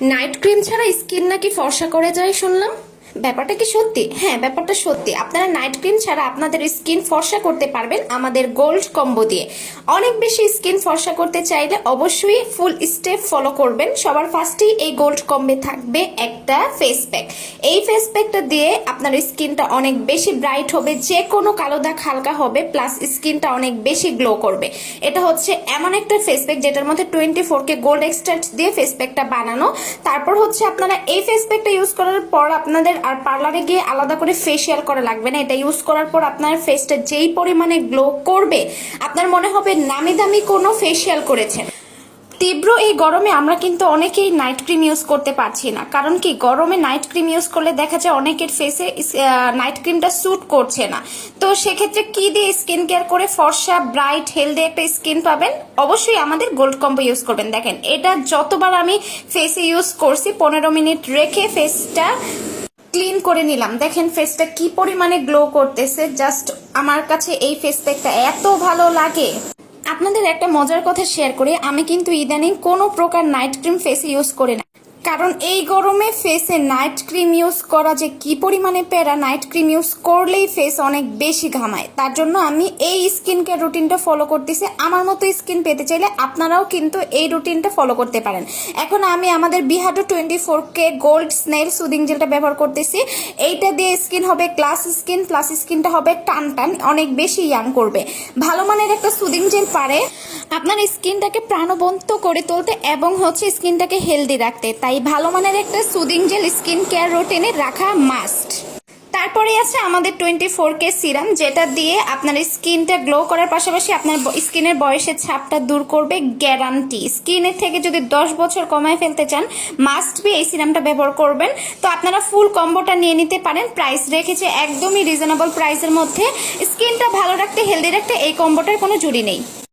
Night cream ছাড়া skin নাকি ফর্সা করে যায় শুনলাম। ব্যাপারটা কি সত্যি? হ্যাঁ ব্যাপারটা সত্যি। আপনারা নাইট ক্রিম ছাড়া আপনাদের স্কিন ফর্সা করতে পারবেন আমাদের গোল্ড কম্বো দিয়ে। অনেক বেশি স্কিন ফর্সা করতে চাইলে অবশ্যই ফুল স্টেপ ফলো করবেন। সবার ফার্স্টেই এই গোল্ড কম্বে থাকবে একটা ফেস প্যাক এই ফেস প্যাকটা দিয়ে আপনার স্কিনটা অনেক বেশি ব্রাইট হবে যে কোনো কালো দাগ হালকা হবে প্লাস স্কিনটা অনেক বেশি গ্লো করবে। এটা হচ্ছে এমন একটা ফেস প্যাক যেটার মধ্যে টোয়েন্টি কে গোল্ড এক্সট্রাক্ট দিয়ে ফেস প্যাকটা বানানো। তারপর হচ্ছে আপনারা এই ফেস প্যাকটা ইউজ করার পর আপনাদের আর পার্লারে গিয়ে আলাদা করে ফেসিয়াল করা লাগবে না। এটা ইউজ করার পর আপনার ফেসটা যেই পরিমাণে গ্লো করবে, আপনার মনে হবে নামি দামি কোনো ফেসিয়াল করেছেন। তীব্র এই গরমে আমরা কিন্তু অনেকেই নাইট ক্রিম ইউজ করতে পারছি না। কারণ কি, গরমে নাইট ক্রিম ইউজ করলে দেখা যায় অনেকের ফেসে নাইট ক্রিমটা স্যুট করছে না। তো সেক্ষেত্রে কি দিয়ে স্কিন কেয়ার করে ফর্সা ব্রাইট হেলদি একটা স্কিন পাবেন? অবশ্যই আমাদের গোল্ড কম্বো ইউজ করবেন। দেখেন, এটা যতবার আমি ফেসে ইউজ করছি, পনেরো মিনিট রেখে ফেসটা ক্লিন করে নিলাম। দেখেন ফেসটা কি পরিমাণে গ্লো করতেছে। জাস্ট আমার কাছে এই ফেস প্যাকটা এত ভালো লাগে। আপনাদের একটা মজার কথা শেয়ার করি। আমি কিন্তু ইদানিং কোনো প্রকার নাইট ক্রিম ফেসে ইউজ করি না। কারণ এই গরমে ফেসে নাইট ক্রিম ইউজ করা যে কি পরিমাণে প্যারা নাইট ক্রিম ইউজ করলেই ফেস অনেক বেশি ঘামায়। তার জন্য আমি এই স্কিন কেয়ার রুটিনটা ফলো করতেছি। আমার মতো স্কিন পেতে চাইলে আপনারাও কিন্তু এই রুটিনটা ফলো করতে পারেন। এখন আমি আমাদের বিহাটো twenty four K gold snail soothing জেলটা ব্যবহার করতেছি। এইটা দিয়ে স্কিন হবে গ্লাস স্কিন প্লাস স্কিনটা হবে টান টান, অনেক বেশি ইয়াং করবে। ভালো মানের একটা সুদিং জেল পারে। আপনার স্কিনটাকে প্রাণবন্ত করে তুলতে এবং হচ্ছে স্কিনটাকে হেলদি রাখতে। তাই ভালো মানের একটা সুদিং জেল স্কিন কেয়ার রুটিনে রাখা মাস্ট তারপরে আছে আমাদের টোয়েন্টি ফোর কে সিরাম যেটা দিয়ে আপনার স্কিনটা গ্লো করার পাশাপাশি আপনার স্কিনের বয়সের ছাপটা দূর করবে গ্যারান্টি স্কিনের থেকে যদি দশ বছর কমায় ফেলতে চান মাস্ট বি এই সিরামটা ব্যবহার করবেন। তো আপনারা ফুল কম্বোটা নিয়ে নিতে পারেন। প্রাইস রেখেছে একদমই রিজনেবল প্রাইসের মধ্যে স্কিনটা ভালো রাখতে হেলদি রাখতে এই কম্বোটার কোনো জুড়ি নেই।